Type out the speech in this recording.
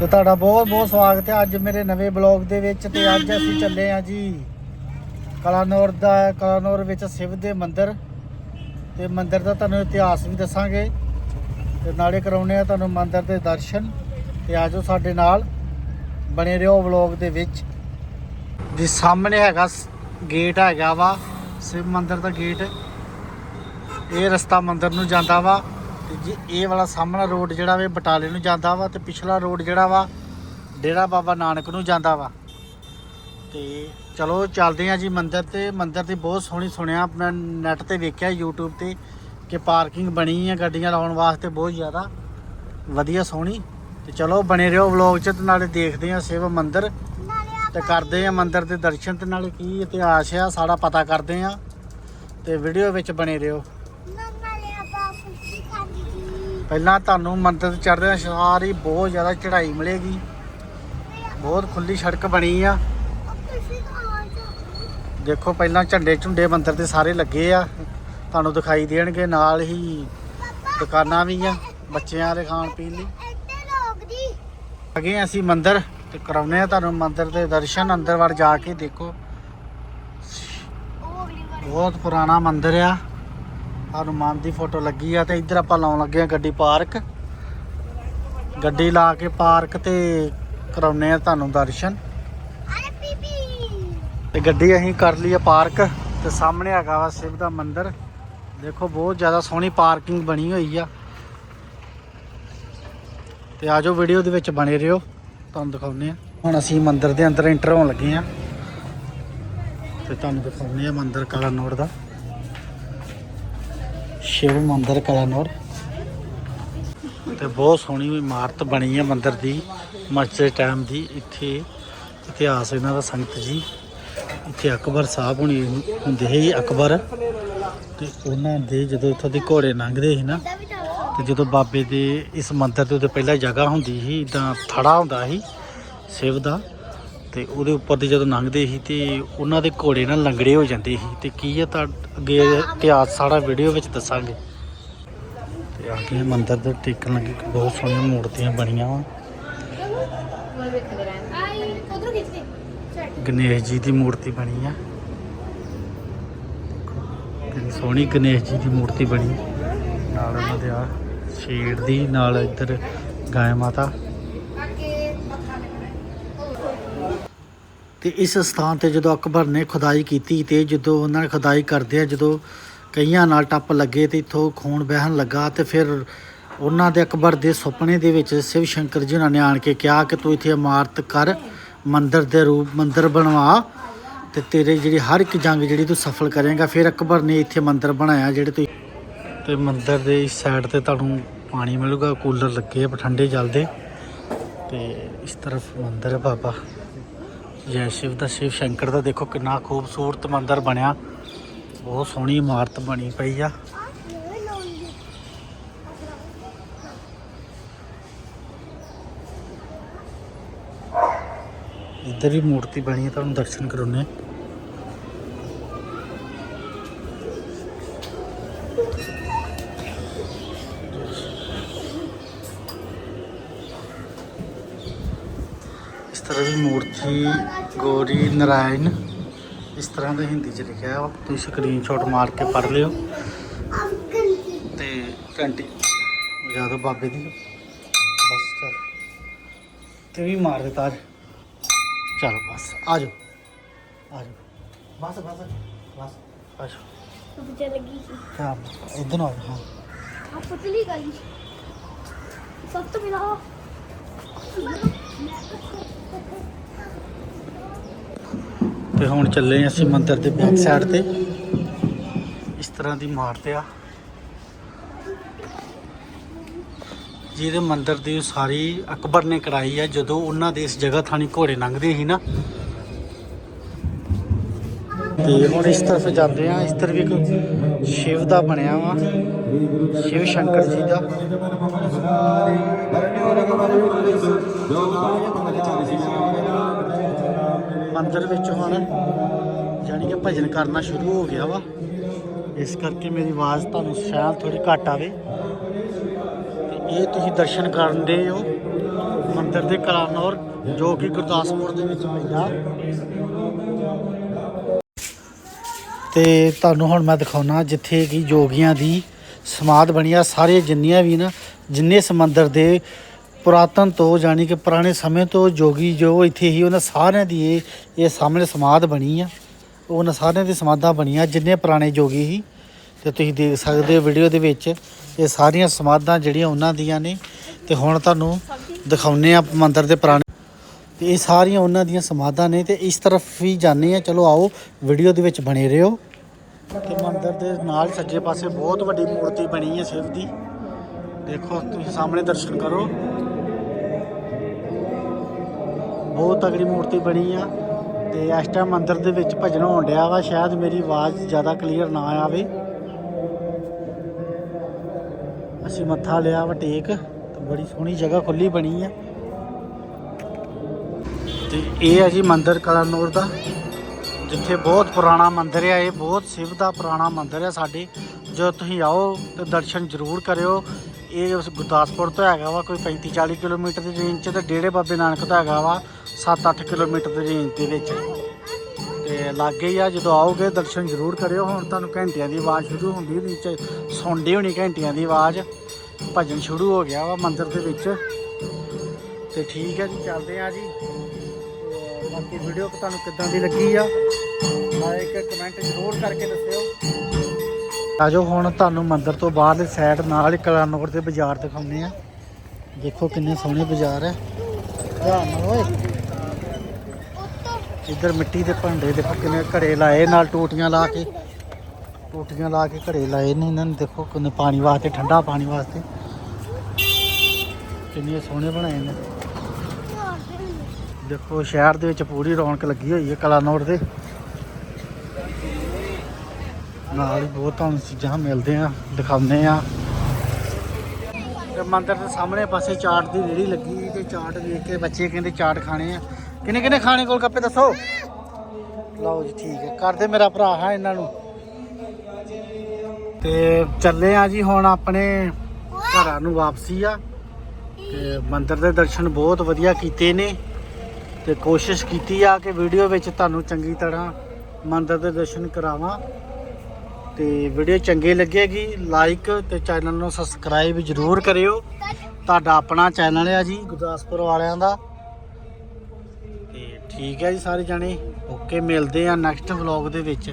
ਤੇ ਤੁਹਾਡਾ ਬਹੁਤ ਬਹੁਤ ਸਵਾਗਤ ਹੈ ਅੱਜ ਮੇਰੇ ਨਵੇਂ ਬਲੌਗ ਦੇ ਵਿੱਚ ਤੇ ਅੱਜ ਅਸੀਂ ਚੱਲੇ ਆ ਜੀ ਕਲਾਨੌਰ ਦਾ, ਕਲਾਨੌਰ ਵਿੱਚ ਸ਼ਿਵ ਦੇ ਮੰਦਿਰ ਤੇ ਮੰਦਿਰ ਦਾ ਤੁਹਾਨੂੰ ਇਤਿਹਾਸ ਵੀ ਦੱਸਾਂਗੇ ਤੇ ਨਾਲੇ ਕਰਾਉਣੇ ਆ ਤੁਹਾਨੂੰ ਮੰਦਿਰ ਦੇ ਦਰਸ਼ਨ ਤੇ ਆਜੋ ਸਾਡੇ ਨਾਲ ਬਣੇ ਰਹੋ ਬਲੌਗ ਦੇ ਵਿੱਚ। ਜੀ ਸਾਹਮਣੇ ਹੈਗਾ ਗੇਟ ਹੈਗਾ ਵਾ, ਸ਼ਿਵ ਮੰਦਿਰ ਦਾ ਗੇਟ। ਇਹ ਰਸਤਾ ਮੰਦਿਰ ਨੂੰ ਜਾਂਦਾ ਵਾ। ਤੇ ਜੀ ਇਹ ਵਾਲਾ ਸਾਹਮਣਾ ਰੋਡ ਜਿਹੜਾ ਵੇ ਬਟਾਲੇ ਨੂੰ ਜਾਂਦਾ ਵਾ ਤੇ ਪਿਛਲਾ ਰੋਡ ਜਿਹੜਾ ਵਾ ਡੇਰਾ ਬਾਬਾ ਨਾਨਕ ਨੂੰ ਜਾਂਦਾ ਵਾ। ਤੇ ਚਲੋ ਚੱਲਦੇ ਆ ਜੀ ਮੰਦਿਰ ਤੇ। ਮੰਦਿਰ ਦੀ ਬਹੁਤ ਸੋਹਣੀ ਸੁਣਿਆ, ਮੈਂ ਨੈਟ ਤੇ ਵੇਖਿਆ YouTube ਤੇ ਕਿ ਪਾਰਕਿੰਗ ਬਣੀ ਹੈ ਗੱਡੀਆਂ ਲਾਉਣ ਵਾਸਤੇ ਬਹੁਤ ਜ਼ਿਆਦਾ। ਵਧੀਆ ਸੋਹਣੀ। ਤੇ ਚਲੋ ਬਣੇ ਰਹੋ ਵਲੌਗ 'ਚ ਤੇ ਨਾਲੇ ਦੇਖਦੇ ਆ ਸ਼ਿਵ ਮੰਦਿਰ। ਤੇ ਕਰਦੇ ਆ ਮੰਦਿਰ ਦੇ ਦਰਸ਼ਨ ਤੇ ਨਾਲੇ ਕੀ ਇਤਿਹਾਸ ਆ ਸਾਰਾ ਪਤਾ ਕਰਦੇ ਆ। ਤੇ ਵੀਡੀਓ ਵਿੱਚ ਬਣੇ ਰਹੋ। ਪਹਿਲਾਂ ਤੁਹਾਨੂੰ ਮੰਦਿਰ ਚੜ੍ਹਦੇ ਸਾਰ ਬਹੁਤ ਜ਼ਿਆਦਾ ਚੜ੍ਹਾਈ ਮਿਲੇਗੀ। ਬਹੁਤ ਖੁੱਲੀ ਸੜਕ ਬਣੀ ਆ। ਦੇਖੋ ਪਹਿਲਾਂ ਝੰਡੇ ਝੁੰਡੇ ਮੰਦਰ ਦੇ ਸਾਰੇ ਲੱਗੇ ਆ। ਤੁਹਾਨੂੰ ਦਿਖਾਈ ਦੇਣਗੇ, ਨਾਲ ਹੀ ਦੁਕਾਨਾਂ ਵੀ ਆ, ਬੱਚਿਆਂ ਦੇ ਖਾਣ ਪੀਣ ਲਈ। ਅੱਗੇ ਅਸੀਂ ਮੰਦਰ ਤੇ ਕਰਾਉਨੇ ਆ ਤੁਹਾਨੂੰ ਮੰਦਰ ਦੇ ਦਰਸ਼ਨ, ਅੰਦਰ ਵੜ ਜਾ ਕੇ ਦੇਖੋ। ਬਹੁਤ ਪੁਰਾਣਾ ਮੰਦਰ ਆ। ਹਨੂੰਮਾਨ ਦੀ ਫੋਟੋ ਲੱਗੀ ਆ ਤੇ ਇੱਧਰ ਆਪਾਂ ਲਾਉਣ ਲੱਗੇ ਆ ਗੱਡੀ ਪਾਰਕ। ਗੱਡੀ ਲਾ ਕੇ ਪਾਰਕ ਤੇ ਕਰਾਉਨੇ ਆ ਤੁਹਾਨੂੰ ਦਰਸ਼ਨ। ਤੇ ਗੱਡੀ ਅਸੀਂ ਕਰ ਲਈ ਆ ਪਾਰਕ ਤੇ ਸਾਹਮਣੇ ਹੈਗਾ ਵਾ ਸ਼ਿਵ ਦਾ ਮੰਦਿਰ। ਦੇਖੋ ਬਹੁਤ ਜ਼ਿਆਦਾ ਸੋਹਣੀ ਪਾਰਕਿੰਗ ਬਣੀ ਹੋਈ ਆ। ਤੇ ਆਜੋ ਵੀਡੀਓ ਦੇ ਵਿੱਚ ਬਣੇ ਰਹੋ, ਤੁਹਾਨੂੰ ਦਿਖਾਉਨੇ ਆ। ਹੁਣ ਅਸੀਂ ਮੰਦਿਰ ਦੇ ਅੰਦਰ ਐਂਟਰ ਹੋਣ ਲੱਗੇ ਆ। ਤੇ ਤੁਹਾਨੂੰ ਦਿਖਾਉਨੇ ਆ ਮੰਦਿਰ ਕਲਾਨੌਰ ਦਾ। ਸ਼ਿਵ ਮੰਦਿਰ ਕਲਾਨੌਰ। ਤੇ ਬਹੁਤ ਸੋਹਣੀ ਇਮਾਰਤ ਬਣੀ ਹੈ ਮੰਦਿਰ ਦੀ ਮਸਜਿਦ ਟਾਈਮ ਦੀ, ਇੱਥੇ ਇਤਿਹਾਸ ਇਹਨਾਂ ਦਾ ਸੰਗਤ ਜੀ। ਇੱਥੇ ਅਕਬਰ ਸਾਹਿਬ ਹੁਣੀ ਹੁੰਦੇ ਸੀ ਅਕਬਰ। ਤੇ ਉਹਨਾਂ ਦੇ ਜਦੋਂ ਇੱਥੋਂ ਦੇ ਘੋੜੇ ਲੰਘਦੇ ਸੀ ਨਾ, ਤੇ ਜਦੋਂ ਬਾਬੇ ਦੇ ਇਸ ਮੰਦਿਰ ਦੇ ਉੱਤੇ ਪਹਿਲਾਂ ਜਗ੍ਹਾ ਹੁੰਦੀ ਸੀ, ਇਦਾਂ ਥੜਾ ਹੁੰਦਾ ਸੀ ਸ਼ਿਵ ਦਾ ਤੇ ਉਹਦੇ ਉੱਪਰ ਦੀ ਜਦੋਂ ਲੰਘਦੇ ਸੀ ਤੇ ਉਹਨਾਂ ਦੇ ਘੋੜੇ ਨਾਲ ਲੰਗੜੇ ਹੋ ਜਾਂਦੇ ਸੀ। ਤੇ ਕੀ ਹੈ ਤਾਂ ਅੱਗੇ ਇਤਿਹਾਸ ਸਾਰਾ ਵੀਡੀਓ ਵਿੱਚ ਦੱਸਾਂਗੇ। ਤੇ ਆ ਕੇ ਮੰਦਿਰ ਦੇ ਟੇਕਣ ਲੱਗੇ ਬਹੁਤ ਸੋਹਣੀਆਂ ਮੂਰਤੀਆਂ ਬਣੀਆਂ ਵਾ। ਗਣੇਸ਼ ਜੀ ਦੀ ਮੂਰਤੀ ਬਣੀ ਆ। ਕਿੰਨੀ ਸੋਹਣੀ ਗਣੇਸ਼ ਜੀ ਦੀ ਮੂਰਤੀ ਬਣੀ। ਨਾਲ ਉਹਨਾਂ ਦੇ ਆ ਸ਼ੇਰ ਦੀ, ਨਾਲ ਇੱਧਰ ਗਾਇ ਮਾਤਾ। ਤੇ ਇਸ ਸਥਾਨ ਤੇ ਜਦੋਂ ਅਕਬਰ ਨੇ ਖੁਦਾਈ ਕੀਤੀ ਤੇ ਜਦੋਂ ਉਹਨਾਂ ਨੇ ਖੁਦਾਈ ਕਰਦੇ ਆ ਜਦੋਂ ਕਈਆਂ ਨਾਲ ਟੱਪ ਲੱਗੇ ਤੇ ਇਥੋਂ ਖੂਨ ਵਹਿਣ ਲੱਗਾ ਤੇ ਫਿਰ ਉਹਨਾਂ ਦੇ ਅਕਬਰ ਦੇ ਸੁਪਨੇ ਦੇ ਵਿੱਚ ਸ਼ਿਵ ਸ਼ੰਕਰ ਜੀ ਉਹਨਾਂ ਨੇ ਆਣ ਕੇ ਕਿਹਾ ਕਿ ਤੂੰ ਇੱਥੇ ਇਮਾਰਤ ਕਰ, ਮੰਦਿਰ ਦੇ ਰੂਪ, ਮੰਦਿਰ ਬਣਵਾ ਤੇ ਤੇਰੇ ਜਿਹੜੀ ਹਰ ਇੱਕ ਜੰਗ ਜਿਹੜੀ ਤੂੰ ਸਫਲ ਕਰੇਗਾ, ਫਿਰ ਅਕਬਰ ਨੇ ਇੱਥੇ ਮੰਦਿਰ ਬਣਾਇਆ ਜਿਹੜੇ ਤੂੰ ਤੇ ਮੰਦਿਰ ਦੇ ਇਸ ਸਾਈਡ ਤੇ ਤੁਹਾਨੂੰ ਪਾਣੀ ਮਿਲੂਗਾ, ਕੂਲਰ ਲੱਗੇ ਆ ਠੰਡੇ ਚੱਲਦੇ। ਤੇ ਇਸ ਤਰਫ ਮੰਦਿਰ ਹੈ ਬਾਬਾ। ਜੈ ਸ਼ਿਵ ਦਾ ਸ਼ਿਵ ਸ਼ੰਕਰ ਦਾ ਦੇਖੋ ਕਿੰਨਾ ਖੂਬਸੂਰਤ ਮੰਦਿਰ ਬਣਿਆ। ਬਹੁਤ ਸੋਹਣੀ ਇਮਾਰਤ ਬਣੀ ਪਈ ਆ। ਇੱਧਰ ਵੀ ਮੂਰਤੀ ਬਣੀ ਹੈ ਤੁਹਾਨੂੰ ਦਰਸ਼ਨ ਕਰਾਉਣੇ ਇਸ ਤਰ੍ਹਾਂ ਦੀ ਮੂਰਤੀ ਗੋਰੀ ਨਰਾਇਣ ਇਸ ਤਰ੍ਹਾਂ ਦਾ ਹਿੰਦੀ 'ਚ ਲਿਖਿਆ ਵਾ। ਤੁਸੀਂ ਸਕਰੀਨਸ਼ਾਟ ਮਾਰ ਕੇ ਪੜ੍ਹ ਲਿਓ। ਤੇ ਘੰਟੀ ਵਜਾ ਬਾਬੇ ਦੀ। ਬਸ ਚੱਲ। ਤੇ ਵੀ ਮਾਰ ਦਿੱਤਾ ਤਾਜ ਚਲ ਬਸ ਆ ਜਾਓ ਆ ਜਾਓ ਬਸ ਬਸ ਬਸ ਆ ਜਾਓ ਲੱਗੀ ਸੀ ਹਾਂ ਇਧਰ ਨੂੰ ਆ ਹਾਂ। ਆ ਪਤਲੀ ਗਈ। ਸਭ ਤੋਂ ਪਹਿਲਾਂ ਤੇ ਹੁਣ ਚੱਲੇ ਅਸੀਂ ਮੰਦਿਰ ਦੇ ਬੈਕ ਸਾਈਡ ਤੇ। ਇਸ ਤਰ੍ਹਾਂ ਦੀ ਇਮਾਰਤ ਆ। ਜਿਹਦੇ ਮੰਦਿਰ ਦੀ ਉਸਾਰੀ ਅਕਬਰ ਨੇ ਕਰਾਈ ਆ, ਜਦੋਂ ਉਹਨਾਂ ਦੇ ਇਸ ਜਗ੍ਹਾ ਥਾਣੀ ਘੋੜੇ ਲੰਘਦੇ ਸੀ ਨਾ। ਤੇ ਹੁਣ ਇਸ ਤਰਫ ਜਾਂਦੇ ਆ, ਇਸ ਤਰਫ ਇੱਕ ਸ਼ਿਵ ਦਾ ਬਣਿਆ ਵਾ। ਸ਼ਿਵ ਸ਼ੰਕਰ ਜੀ ਦਾ। ਮੰਦਿਰ ਵਿੱਚ ਹੁਣ ਜਾਣੀ ਕਿ ਭਜਨ ਕਰਨਾ ਸ਼ੁਰੂ ਹੋ ਗਿਆ ਵਾ। ਇਸ ਕਰਕੇ ਮੇਰੀ ਆਵਾਜ਼ ਤੁਹਾਨੂੰ ਸ਼ਾਇਦ ਥੋੜੀ ਘੱਟ ਆਵੇ। ਇਹ ਤੁਸੀਂ ਦਰਸ਼ਨ ਕਰਨ ਦੇ ਹੋ ਮੰਦਰ ਦੇ ਕਲਾਨੌਰ, ਜੋ ਕਿ ਗੁਰਦਾਸਪੁਰ ਦੇ ਵਿੱਚ ਪੈਂਦਾ। ਤੇ ਤੁਹਾਨੂੰ ਹੁਣ ਮੈਂ ਦਿਖਾਉਣਾ ਜਿੱਥੇ ਕਿ ਜੋਗੀਆਂ ਦੀ ਸਮਾਧ ਬਣੀ ਆ ਸਾਰੇ ਜਿੰਨੀਆਂ ਵੀ ਨਾ, ਜਿੰਨੇ ਸਮੁੰਦਰ ਦੇ ਪੁਰਾਤਨ ਤੋਂ, ਜਾਣੀ ਕਿ ਪੁਰਾਣੇ ਸਮੇਂ ਤੋਂ ਜੋਗੀ ਜੋ ਇੱਥੇ ਹੀ ਉਹਨਾਂ ਸਾਰਿਆਂ ਦੀ ਇਹ ਇਹ ਸਾਹਮਣੇ ਸਮਾਧ ਬਣੀ ਆ। ਉਹਨਾਂ ਸਾਰਿਆਂ ਦੀ ਸਮਾਧਾਂ ਬਣੀਆਂ, ਜਿੰਨੇ ਪੁਰਾਣੇ ਜੋਗੀ ਸੀ ਤੇ ਤੁਸੀਂ ਦੇਖ ਸਕਦੇ ਹੋ ਵੀਡੀਓ ਦੇ ਵਿੱਚ, ਇਹ ਸਾਰੀਆਂ ਸਮਾਧਾਂ ਜਿਹੜੀਆਂ ਉਹਨਾਂ ਦੀਆਂ ਨੇ। ਤੇ ਹੁਣ ਤੁਹਾਨੂੰ ਦਿਖਾਉਨੇ ਆ ਮੰਦਰ ਦੇ ਪੁਰਾਣੇ। ਤੇ ਇਹ ਸਾਰੀਆਂ ਉਹਨਾਂ ਦੀਆਂ ਸਮਾਧਾਂ ਨੇ, ਤੇ ਇਸ ਤਰਫ ਵੀ ਜਾਂਦੇ ਆ ਚਲੋ ਆਓ, ਵੀਡੀਓ ਦੇ ਵਿੱਚ ਬਣੇ ਰਹੋ। ਤੇ ਮੰਦਿਰ ਦੇ ਨਾਲ ਸੱਜੇ ਪਾਸੇ ਬਹੁਤ ਵੱਡੀ ਮੂਰਤੀ ਬਣੀ ਹੈ ਸ਼ਿਵ ਦੀ। ਦੇਖੋ, ਤੁਸੀਂ ਸਾਹਮਣੇ ਦਰਸ਼ਨ ਕਰੋ। ਬਹੁਤ ਤਗੜੀ ਮੂਰਤੀ ਬਣੀ ਆ ਤੇ ਇਸ ਟਾਈਮ ਮੰਦਿਰ ਦੇ ਵਿੱਚ ਭਜਨ ਹੋਣ ਡਿਆ ਵਾ, ਸ਼ਾਇਦ ਮੇਰੀ ਆਵਾਜ਼ ਜ਼ਿਆਦਾ ਕਲੀਅਰ ਨਾ ਆਵੇ। ਅਸੀਂ ਮੱਥਾ ਲਿਆ ਵਾ ਟੇਕ, ਤੇ ਬੜੀ ਸੋਹਣੀ ਜਗ੍ਹਾ ਖੁੱਲੀ ਬਣੀ ਆ। ਤੇ ਇਹ ਹੈ ਜੀ ਮੰਦਿਰ ਕਲਾਨੌਰ ਦਾ। ਜਿੱਥੇ ਬਹੁਤ ਪੁਰਾਣਾ ਮੰਦਿਰ ਹੈ ਇਹ ਬਹੁਤ ਸਿਵ ਦਾ ਪੁਰਾਣਾ ਮੰਦਿਰ ਹੈ ਸਾਡੇ। ਜਦੋਂ ਤੁਸੀਂ ਆਓ ਤੇ ਦਰਸ਼ਨ ਜ਼ਰੂਰ ਕਰਿਓ। ਇਹ ਉਸ ਗੁਰਦਾਸਪੁਰ ਤੋਂ ਹੈਗਾ ਵਾ ਕੋਈ 35 40 ਕਿਲੋਮੀਟਰ ਦੀ ਰੇਂਜ 'ਚ ਤੇ ਡੇੜੇ ਬਾਬੇ ਨਾਨਕ ਤੋਂ ਹੈਗਾ ਵਾ 7-8 ਕਿਲੋਮੀਟਰ ਦੀ ਰੇਂਜ ਦੇ ਵਿੱਚ। ਤੇ ਲਾਗੇ ਹੀ ਆ, ਜਦੋਂ ਆਓਗੇ ਦਰਸ਼ਨ ਜ਼ਰੂਰ ਕਰਿਓ। ਹੁਣ ਤੁਹਾਨੂੰ ਘੰਟਿਆਂ ਦੀ ਆਵਾਜ਼ ਸ਼ੁਰੂ ਹੁੰਦੀ ਨੀਚੇ ਸੁਣਦੀ ਹੋਣੀ ਘੰਟਿਆਂ ਦੀ ਆਵਾਜ਼। ਭਜਨ ਸ਼ੁਰੂ ਹੋ ਗਿਆ ਵਾ ਮੰਦਿਰ ਦੇ ਵਿੱਚ। ਤੇ ਠੀਕ ਹੈ ਜੀ, ਚੱਲਦੇ ਆ ਜੀ। ਬਾਕੀ ਵੀਡੀਓ ਤੁਹਾਨੂੰ ਕਿੱਦਾਂ ਦੀ ਲੱਗੀ ਆ ਲਾਈਕ ਕਮੈਂਟ ਜ਼ਰੂਰ ਕਰਕੇ ਦੱਸਿਓ। ਆਜੋ ਹੁਣ ਤੁਹਾਨੂੰ ਮੰਦਿਰ ਤੋਂ ਬਾਹਰਲੀ ਸਾਈਡ ਨਾਲ ਹੀ ਕਲਾਨੌਰ ਦੇ ਬਾਜ਼ਾਰ ਦਿਖਾਉਂਦੇ ਆ। ਦੇਖੋ ਕਿੰਨੇ ਸੋਹਣੇ ਬਾਜ਼ਾਰ ਹੈ ਧਿਆਨ ਨਾਲ ਓਏ। ਇੱਧਰ ਮਿੱਟੀ ਦੇ ਭਾਂਡੇ ਦੇਖੋ ਕਿੰਨੇ ਘੜੇ ਲਾਏ ਨਾਲ ਟੋਟੀਆਂ ਲਾ ਕੇ। ਟੋਟੀਆਂ ਲਾ ਕੇ ਘੜੇ ਲਾਏ ਨੇ ਇਹਨਾਂ ਨੇ, ਦੇਖੋ ਕਿੰਨੇ ਪਾਣੀ ਵਾਸਤੇ, ਠੰਡਾ ਪਾਣੀ ਵਾਸਤੇ। ਕਿੰਨੇ ਸੋਹਣੇ ਬਣਾਏ ਨੇ। ਦੇਖੋ, ਸ਼ਹਿਰ ਦੇ ਵਿੱਚ ਪੂਰੀ ਰੌਣਕ ਲੱਗੀ ਹੋਈ ਹੈ ਕਲਾਨੌਰ ਦੇ। ਨਾਲ ਹੀ ਬਹੁਤ ਤੁਹਾਨੂੰ ਚੀਜ਼ਾਂ ਮਿਲਦੇ ਆ, ਦਿਖਾਉਂਦੇ ਆ। ਤੇ ਮੰਦਿਰ ਦੇ ਸਾਹਮਣੇ ਪਾਸੇ ਚਾਟ ਦੀ ਰੇੜੀ ਲੱਗੀ ਤੇ ਚਾਟ ਵੇਖ ਕੇ ਬੱਚੇ ਕਹਿੰਦੇ ਚਾਟ ਖਾਣੇ ਆ। ਕਿੰਨੇ ਕਿੰਨੇ ਖਾਣੇ ਕੋਲ ਕੱਪੇ ਦੱਸੋ? ਲਓ ਜੀ, ਠੀਕ ਹੈ। ਕਰਦੇ ਮੇਰਾ ਭਰਾ ਹੈ ਇਹਨਾਂ ਨੂੰ। ਤੇ ਚੱਲੇ ਆ ਜੀ ਹੁਣ ਆਪਣੇ ਘਰਾਂ ਨੂੰ ਵਾਪਸੀ ਆ। ਤੇ ਮੰਦਰ ਦੇ ਦਰਸ਼ਨ ਬਹੁਤ ਵਧੀਆ ਕੀਤੇ ਨੇ। ਤੇ ਕੋਸ਼ਿਸ਼ ਕੀਤੀ ਆ ਕਿ ਵੀਡੀਓ ਵਿੱਚ ਤੁਹਾਨੂੰ ਚੰਗੀ ਤਰ੍ਹਾਂ ਮੰਦਰ ਦੇ ਦਰਸ਼ਨ ਕਰਾਵਾਂ। ਤੇ ਵੀਡੀਓ ਚੰਗੀ ਲੱਗੇਗੀ ਲਾਈਕ ਤੇ ਚੈਨਲ ਨੂੰ ਸਬਸਕ੍ਰਾਈਬ ਜ਼ਰੂਰ ਕਰਿਓ। ਤੁਹਾਡਾ ਆਪਣਾ ਚੈਨਲ ਆ ਜੀ, ਗੁਰਦਾਸਪੁਰ ਵਾਲਿਆਂ ਦਾ। ਤੇ ਠੀਕ ਹੈ ਜੀ ਸਾਰੇ ਜਾਣੇ, ਓਕੇ, ਮਿਲਦੇ ਆ ਨੈਕਸਟ ਵਲੌਗ ਦੇ ਵਿੱਚ।